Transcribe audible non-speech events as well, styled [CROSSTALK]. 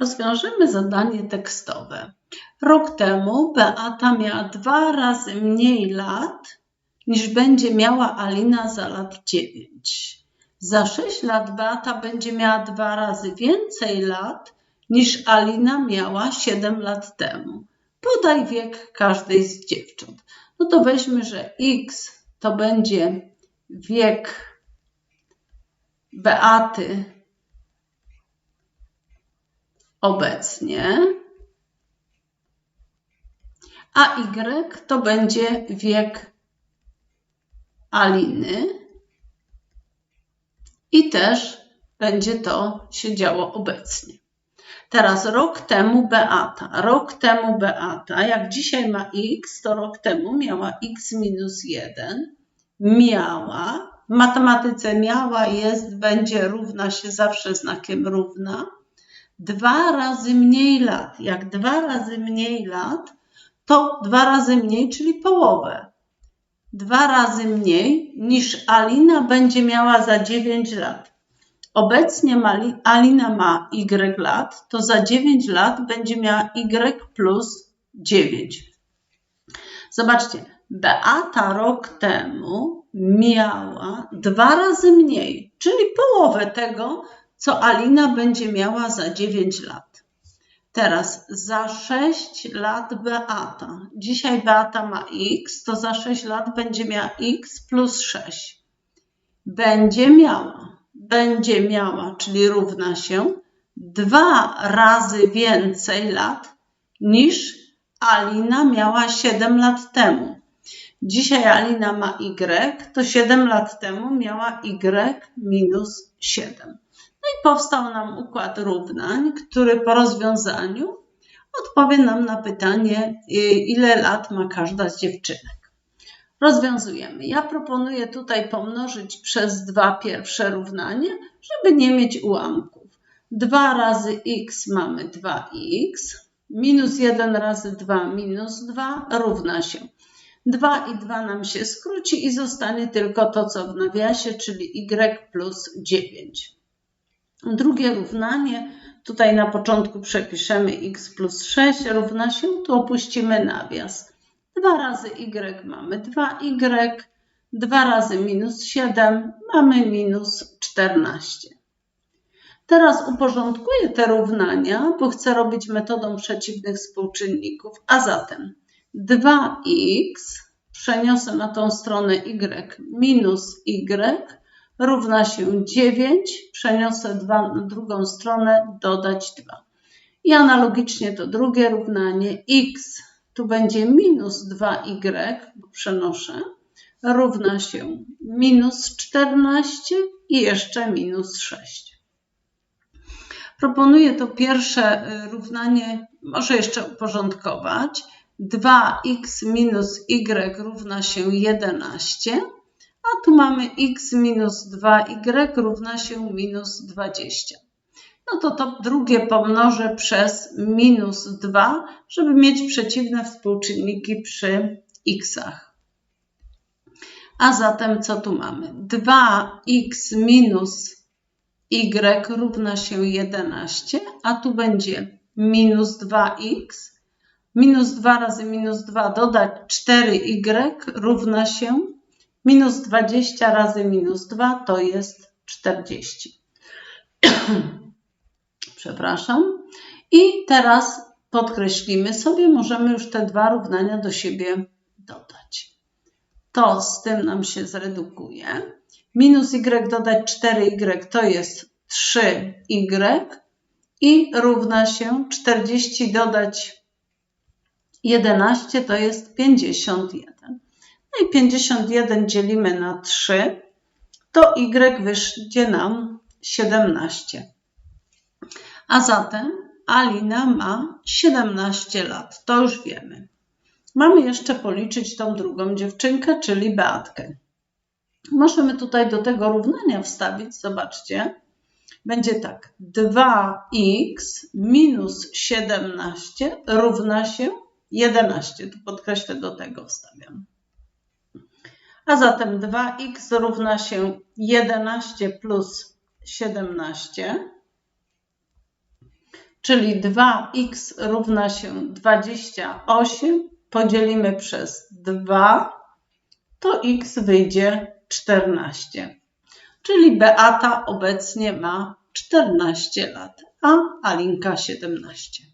Rozwiążemy zadanie tekstowe. Rok temu Beata miała dwa razy mniej lat niż będzie miała Alina za lat 9. Za 6 lat Beata będzie miała dwa razy więcej lat niż Alina miała 7 lat temu. Podaj wiek każdej z dziewcząt. No to weźmy, że x to będzie wiek Beaty obecnie, a Y to będzie wiek Aliny i też będzie to się działo obecnie. Teraz rok temu Beata. Rok temu Beata, jak dzisiaj ma x, to rok temu miała x minus 1. Miała. W matematyce miała, jest, będzie, równa się zawsze znakiem równa dwa razy mniej lat. Jak dwa razy mniej lat, to dwa razy mniej, czyli połowę. Dwa razy mniej niż Alina będzie miała za 9 lat. Obecnie Alina ma Y lat, to za 9 lat będzie miała Y plus 9. Zobaczcie, Beata rok temu miała dwa razy mniej, czyli połowę tego, co Alina będzie miała za 9 lat. Teraz za 6 lat Beata. Dzisiaj Beata ma x, to za 6 lat będzie miała x plus 6. Będzie miała, będzie miała, czyli równa się dwa razy więcej lat niż Alina miała 7 lat temu. Dzisiaj Alina ma y, to 7 lat temu miała y minus 7. I powstał nam układ równań, który po rozwiązaniu odpowie nam na pytanie, ile lat ma każda z dziewczynek. Rozwiązujemy. Ja proponuję tutaj pomnożyć przez dwa pierwsze równanie, żeby nie mieć ułamków. 2 razy x mamy 2x, minus 1 razy 2 minus 2 równa się. 2 i 2 nam się skróci i zostanie tylko to, co w nawiasie, czyli y plus 9. Drugie równanie, tutaj na początku przepiszemy x plus 6 równa się, tu opuścimy nawias. 2 razy y mamy 2y, 2 razy minus 7 mamy minus 14. Teraz uporządkuję te równania, bo chcę robić metodą przeciwnych współczynników, a zatem 2x przeniosę na tą stronę y minus y równa się 9, przeniosę 2 na drugą stronę, dodać 2. I analogicznie to drugie równanie x, tu będzie minus 2y, bo przenoszę, równa się minus 14 i jeszcze minus 6. Proponuję to pierwsze y, równanie, może jeszcze uporządkować. 2x minus y równa się 11 a tu mamy x minus 2y równa się minus 20. No to to drugie pomnożę przez minus 2, żeby mieć przeciwne współczynniki przy x'ach. A zatem co tu mamy? 2x minus y równa się 11, a tu będzie minus 2x. Minus 2 razy minus 2 dodać 4y równa się Minus 20 razy minus 2 to jest 40. [CLEARS THROAT] Przepraszam. I teraz podkreślimy sobie, możemy już te dwa równania do siebie dodać. To z tym nam się zredukuje. Minus y dodać 4y to jest 3y i równa się 40 dodać 11 to jest 51. No i 51 dzielimy na 3, to y wyjdzie nam 17. A zatem Alina ma 17 lat, to już wiemy. Mamy jeszcze policzyć tą drugą dziewczynkę, czyli Beatkę. Możemy tutaj do tego równania wstawić, zobaczcie. Będzie tak, 2x minus 17 równa się 11. Tu podkreślę, do tego wstawiam a zatem 2x równa się 11 plus 17. czyli 2x równa się 28, podzielimy przez 2, to x wyjdzie 14. Czyli Beata obecnie ma 14 lat, a Alinka 17.